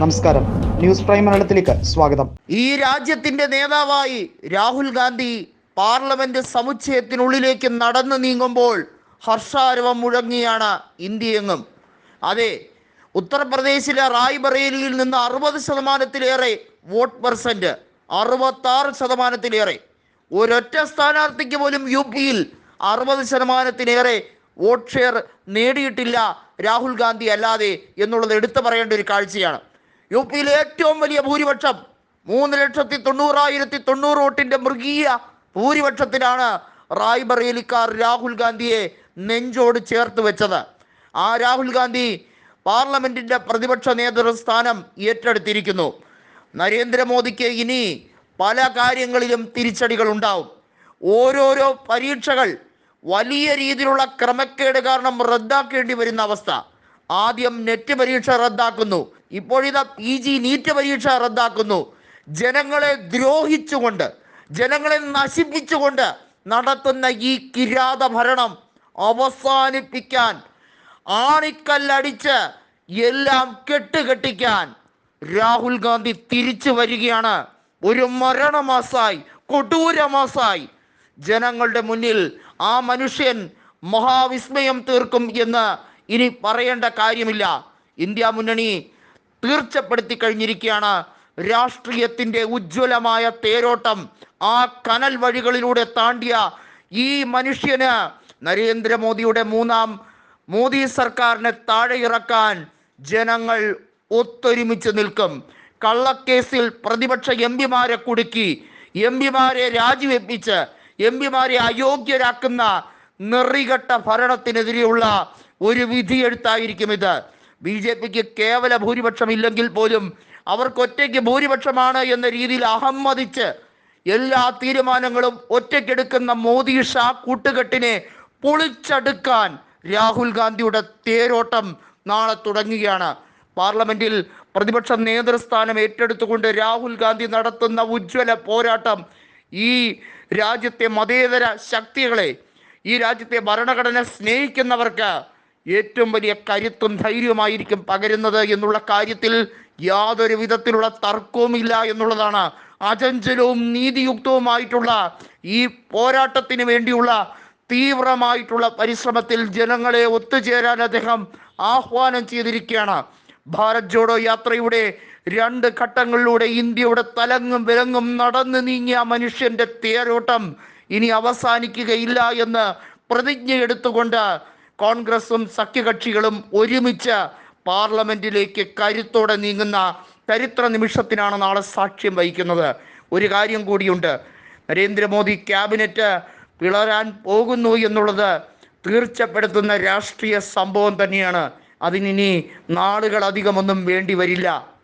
നമസ്കാരം. News prime മലയാളത്തിലേക്ക് സ്വാഗതം. ഈ രാജ്യത്തിന്റെ നേതാവായി രാഹുൽ ഗാന്ധി പാർലമെന്റ് സമുച്ചയത്തിനുള്ളിലേക്ക് നടന്നു നീങ്ങുമ്പോൾ ഹർഷാരവം മുഴങ്ങിയാണ് ഇന്ത്യയെങ്ങും. അതെ ഉത്തർപ്രദേശിലെ റായ്ബറേലിയിൽ നിന്ന് അറുപത് ശതമാനത്തിലേറെ വോട്ട് പെർസെന്റ് അറുപത്താറ് ശതമാനത്തിലേറെ. ഒരൊറ്റ സ്ഥാനാർത്ഥിക്ക് പോലും യു പിയിൽ അറുപത് ശതമാനത്തിലേറെ വോട്ട് ഷെയർ നേടിയിട്ടില്ല രാഹുൽ ഗാന്ധി അല്ലാതെ എന്നുള്ളത് എടുത്തു പറയേണ്ട ഒരു കാഴ്ചയാണ്. യു പിയിലെ ഏറ്റവും വലിയ ഭൂരിപക്ഷം മൂന്ന് ലക്ഷത്തി തൊണ്ണൂറായിരത്തി തൊണ്ണൂറ് വോട്ടിന്റെ മൃഗീയ ഭൂരിപക്ഷത്തിലാണ് റായ്ബറേലിക്കാർ രാഹുൽ ഗാന്ധിയെ നെഞ്ചോട് ചേർത്ത് വെച്ചത്. ആ രാഹുൽ ഗാന്ധി പാർലമെന്റിന്റെ പ്രതിപക്ഷ നേതൃസ്ഥാനം ഏറ്റെടുത്തിരിക്കുന്നു. നരേന്ദ്രമോദിക്ക് ഇനി പല കാര്യങ്ങളിലും തിരിച്ചടികൾ ഉണ്ടാവും. ഓരോരോ പരീക്ഷകൾ വലിയ രീതിയിലുള്ള ക്രമക്കേട് കാരണം റദ്ദാക്കേണ്ടി വരുന്ന അവസ്ഥ. ആദ്യം നെറ്റ് പരീക്ഷ റദ്ദാക്കുന്നു. ഇപ്പോഴിതാ പി ജി നീറ്റ് പരീക്ഷ റദ്ദാക്കുന്നു. ജനങ്ങളെ ദ്രോഹിച്ചുകൊണ്ട് ജനങ്ങളെ നശിപ്പിച്ചുകൊണ്ട് നടത്തുന്ന ഈ കിരാത ഭരണം അവസാനിപ്പിക്കാൻ ആണിക്കല്ലടിച്ച് എല്ലാം കെട്ടുകെട്ടിക്കാൻ രാഹുൽ ഗാന്ധി തിരിച്ചു വരികയാണ്. ഒരു മരണമാസായി കൊടൂരമാസായി ജനങ്ങളുടെ മുന്നിൽ ആ മനുഷ്യൻ മഹാവിസ്മയം തീർക്കും എന്ന് ഇനി പറയേണ്ട കാര്യമില്ല. ഇന്ത്യ മുന്നണി തീർച്ചപ്പെടുത്തി കഴിഞ്ഞിരിക്കുകയാണ്. രാഷ്ട്രീയത്തിന്റെ ഉജ്ജ്വലമായ തേരോട്ടം ആ കനൽ വഴികളിലൂടെ താണ്ടിയ ഈ മനുഷ്യന് നരേന്ദ്രമോദിയുടെ മൂന്നാം മോദി സർക്കാരിനെ താഴെ ഇറക്കാൻ ജനങ്ങൾ ഒത്തൊരുമിച്ച് നിൽക്കും. കള്ളക്കേസിൽ പ്രതിപക്ഷ എം പിമാരെ കുടുക്കി എം പിമാരെ രാജിവെപ്പിച്ച് എം പിമാരെ അയോഗ്യരാക്കുന്ന നെറികെട്ട ഭരണത്തിനെതിരെയുള്ള ഒരു വിധി വിധിയെഴുത്തായിരിക്കും ഇത്. ബി ജെ പിക്ക് കേവല ഭൂരിപക്ഷം ഇല്ലെങ്കിൽ പോലും അവർക്ക് ഒറ്റയ്ക്ക് ഭൂരിപക്ഷമാണ് എന്ന രീതിയിൽ അഹമ്മതിച്ച് എല്ലാ തീരുമാനങ്ങളും ഒറ്റയ്ക്കെടുക്കുന്ന മോദി ഷാ കൂട്ടുകെട്ടിനെ പൊളിച്ചെടുക്കാൻ രാഹുൽ ഗാന്ധിയുടെ തേരോട്ടം നാളെ തുടങ്ങുകയാണ്. പാർലമെന്റിൽ പ്രതിപക്ഷ നേതൃസ്ഥാനം ഏറ്റെടുത്തുകൊണ്ട് രാഹുൽ ഗാന്ധി നടത്തുന്ന ഉജ്ജ്വല പോരാട്ടം ഈ രാജ്യത്തെ മതേതര ശക്തികളെ ഈ രാജ്യത്തെ ഭരണഘടന സ്നേഹിക്കുന്നവർക്ക് ഏറ്റവും വലിയ കരുത്തും ധൈര്യവുമായിരിക്കും പകരുന്നത് എന്നുള്ള കാര്യത്തിൽ യാതൊരു വിധത്തിലുള്ള തർക്കവുമില്ല എന്നുള്ളതാണ്. അചഞ്ചലവും നീതിയുക്തവുമായിട്ടുള്ള ഈ പോരാട്ടത്തിന് വേണ്ടിയുള്ള തീവ്രമായിട്ടുള്ള പരിശ്രമത്തിൽ ജനങ്ങളെ ഒത്തുചേരാൻ അദ്ദേഹം ആഹ്വാനം ചെയ്തിരിക്കുകയാണ്. ഭാരത് ജോഡോ യാത്രയുടെ രണ്ട് ഘട്ടങ്ങളിലൂടെ ഇന്ത്യയുടെ തലങ്ങും വിലങ്ങും നടന്നു നീങ്ങിയ മനുഷ്യന്റെ തേരോട്ടം ഇനി അവസാനിക്കുകയില്ല എന്ന് പ്രതിജ്ഞ എടുത്തുകൊണ്ട് കോൺഗ്രസും സഖ്യകക്ഷികളും ഒരുമിച്ച് പാർലമെന്റിലേക്ക് കരുത്തോടെ നീങ്ങുന്ന ചരിത്ര നിമിഷത്തിനാണ് നാളെ സാക്ഷ്യം വഹിക്കുന്നത്. ഒരു കാര്യം കൂടിയുണ്ട്. നരേന്ദ്രമോദി ക്യാബിനറ്റ് പിളരാൻ പോകുന്നു എന്നുള്ളത് തീർച്ചപ്പെടുത്തുന്ന രാഷ്ട്രീയ സംഭവം തന്നെയാണ്. അതിനി നാളുകളധികമൊന്നും വേണ്ടി വരില്ല.